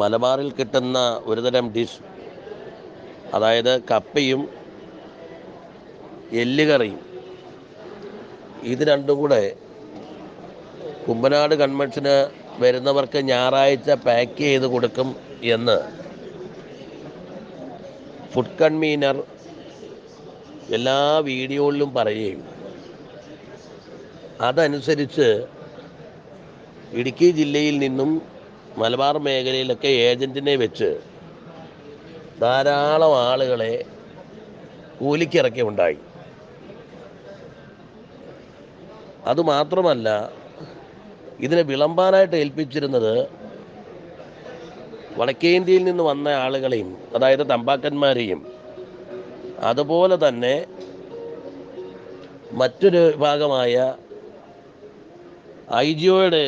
മലബാറിൽ കിട്ടുന്ന ഒരുതരം ഡിഷ് അതായത് കപ്പയും എല്ലുകറിയും ഇത് രണ്ടും കൂടെ കുമ്പനാട് കൺവെൻഷന് വരുന്നവർക്ക് ഞായറാഴ്ച പാക്ക് ചെയ്ത് കൊടുക്കും എന്ന്. ഫുഡ് കൺവീനർ എല്ലാ വീഡിയോകളിലും പറയുകയും അതനുസരിച്ച് ഇടുക്കി ജില്ലയിൽ നിന്നും മലബാർ മേഖലയിലൊക്കെ ഏജന്റിനെ വെച്ച് ധാരാളം ആളുകളെ കൂലിക്കിറക്കി ഉണ്ടായി. അതുമാത്രമല്ല ഇതിനെ വിളമ്പാനായിട്ട് ഏൽപ്പിച്ചിരുന്നത് വടക്കേ ഇന്ത്യയിൽ നിന്ന് വന്ന ആളുകളെയും അതായത് തമ്പാക്കന്മാരെയും. അതുപോലെ തന്നെ മറ്റൊരു വിഭാഗമായ ഐ ജിഒയുടെ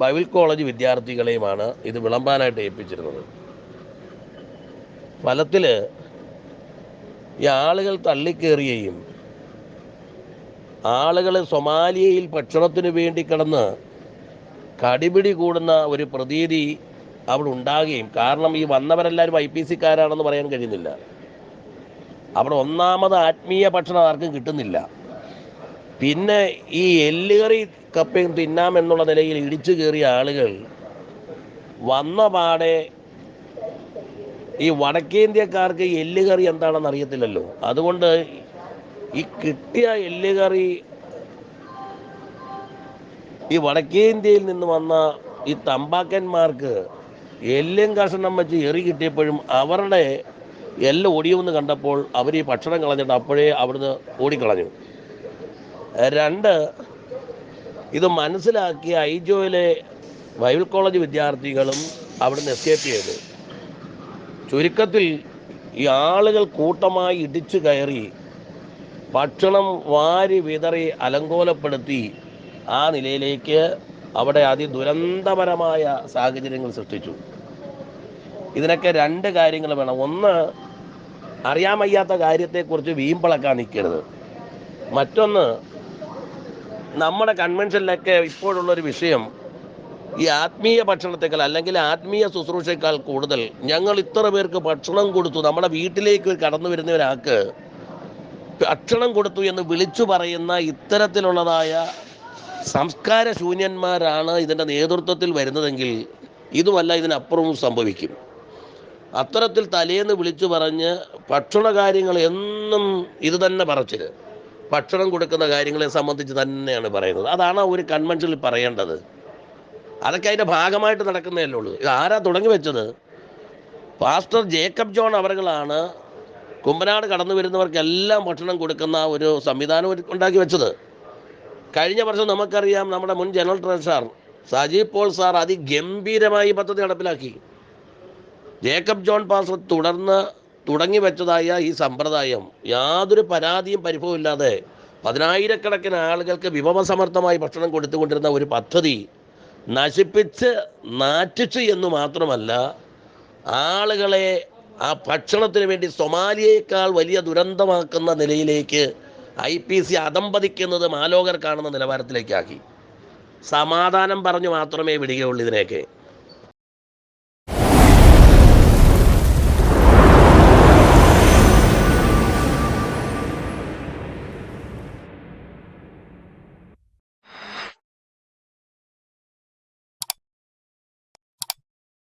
ബൈബിൾ കോളേജ് വിദ്യാർത്ഥികളെയുമാണ് ഇത് വിളമ്പാനായിട്ട് ഏൽപ്പിച്ചിരുന്നത്. ഫലത്തിൽ ഈ ആളുകൾ തള്ളിക്കേറുകയും ആളുകൾ സൊമാലിയയിൽ ഭക്ഷണത്തിന് വേണ്ടി കിടന്ന് കടിപിടി കൂടുന്ന ഒരു പ്രതീതി അവിടെ ഉണ്ടാകുകയും കാരണം ഈ വന്നവരെല്ലാവരും ഐ പി സിക്കാരാണെന്ന് പറയാൻ കഴിയുന്നില്ല. അവിടെ ഒന്നാമത് ആത്മീയ ഭക്ഷണം ആർക്കും കിട്ടുന്നില്ല. പിന്നെ ഈ എല്ലുകറി കപ്പയും തിന്നാം എന്നുള്ള നിലയിൽ ഇടിച്ചു കയറിയ ആളുകൾ വന്ന പാടെ ഈ വടക്കേന്ത്യക്കാർക്ക് എല്ലുകറി എന്താണെന്ന് അറിയത്തില്ലല്ലോ. അതുകൊണ്ട് ഈ കിട്ടിയ എല്ലുകറി ഈ വടക്കേന്ത്യയിൽ നിന്ന് വന്ന ഈ തമ്പാക്കന്മാർക്ക് എല്ലും കഷണം വെച്ച് എറി കിട്ടിയപ്പോഴും അവരുടെ എല്ല് ഓടിയുമെന്ന് കണ്ടപ്പോൾ അവർ ഈ ഭക്ഷണം കളഞ്ഞിട്ട് അപ്പോഴേ അവിടുന്ന് ഓടിക്കളഞ്ഞു. രണ്ട് ഇത് മനസ്സിലാക്കിയ ഐജോയിലെ ബൈബിൾ കോളേജ് വിദ്യാർത്ഥികളും അവിടുന്ന് എസ്കേപ്പ് ചെയ്തു. ചുരുക്കത്തിൽ ഈ ആളുകൾ കൂട്ടമായി ഇടിച്ചു കയറി ഭക്ഷണം വാരി വിതറി അലങ്കോലപ്പെടുത്തി ആ നിലയിലേക്ക് അവിടെ അതിദുരന്തപരമായ സാഹചര്യങ്ങൾ സൃഷ്ടിച്ചു. ഇതിനൊക്കെ രണ്ട് കാര്യങ്ങൾ വേണം. ഒന്ന് അറിയാൻ വയ്യാത്ത കാര്യത്തെക്കുറിച്ച് വീമ്പളക്കാൻ നിൽക്കരുത്. മറ്റൊന്ന് നമ്മുടെ കൺവെൻഷനിലൊക്കെ ഇപ്പോഴുള്ള ഒരു വിഷയം ഈ ആത്മീയ ഭക്ഷണത്തെക്കാൾ അല്ലെങ്കിൽ ആത്മീയ ശുശ്രൂഷയേക്കാൾ കൂടുതൽ ഞങ്ങൾ ഇത്ര പേർക്ക് ഭക്ഷണം കൊടുത്തു നമ്മുടെ വീട്ടിലേക്ക് കടന്നു വരുന്ന ഒരാൾക്ക് ഭക്ഷണം കൊടുത്തു എന്ന് വിളിച്ചു പറയുന്ന ഇത്തരത്തിലുള്ളതായ സംസ്കാര ശൂന്യന്മാരാണ് ഇതിന്റെ നേതൃത്വത്തിൽ വരുന്നതെങ്കിൽ ഇതുമല്ല ഇതിനപ്പുറവും സംഭവിക്കും. അത്തരത്തിൽ തലേന്ന് വിളിച്ചു പറഞ്ഞ് ഭക്ഷണ കാര്യങ്ങൾ എന്നും ഇത് തന്നെ പറച്ചിൽ. ഭക്ഷണം കൊടുക്കുന്ന കാര്യങ്ങളെ സംബന്ധിച്ച് തന്നെയാണ് പറയുന്നത്. അതാണ് ഒരു കൺവെൻഷനിൽ പറയേണ്ടത്. അതൊക്കെ അതിന്റെ ഭാഗമായിട്ട് നടക്കുന്നതല്ലേ ഉള്ളൂ. ഇത് ആരാ തുടങ്ങി വെച്ചത്? പാസ്റ്റർ ജേക്കബ് ജോൺ അവറുകളാണ് കുമ്പനാട് കടന്നു വരുന്നവർക്കെല്ലാം ഭക്ഷണം കൊടുക്കുന്ന ഒരു സംവിധാനം ഉണ്ടാക്കി വെച്ചത്. കഴിഞ്ഞ വർഷം നമുക്കറിയാം നമ്മുടെ മുൻ general treasurer Sajeev Paul sir അതിഗംഭീരമായി പദ്ധതി നടപ്പിലാക്കി. ജേക്കബ് ജോൺ പാസ്റ്റർ തുടർന്ന് തുടങ്ങി വെച്ചതായ ഈ സമ്പ്രദായം യാതൊരു പരാതിയും പരിഭവമില്ലാതെ പതിനായിരക്കണക്കിന് ആളുകൾക്ക് വിഭവസമർത്ഥമായി ഭക്ഷണം കൊടുത്തുകൊണ്ടിരുന്ന ഒരു പദ്ധതി നശിപ്പിച്ച് നാറ്റിച്ച് എന്ന് മാത്രമല്ല ആളുകളെ ആ ഭക്ഷണത്തിന് വേണ്ടി സൊമാലിയേക്കാൾ വലിയ ദുരന്തമാക്കുന്ന നിലയിലേക്ക് ഐ പി സി അതമ്പതിക്കുന്നത് മാലോകർ കാണുന്ന നിലവാരത്തിലേക്കാക്കി. സമാധാനം പറഞ്ഞു മാത്രമേ വിടുകയുള്ളൂ ഇതിനെയൊക്കെ.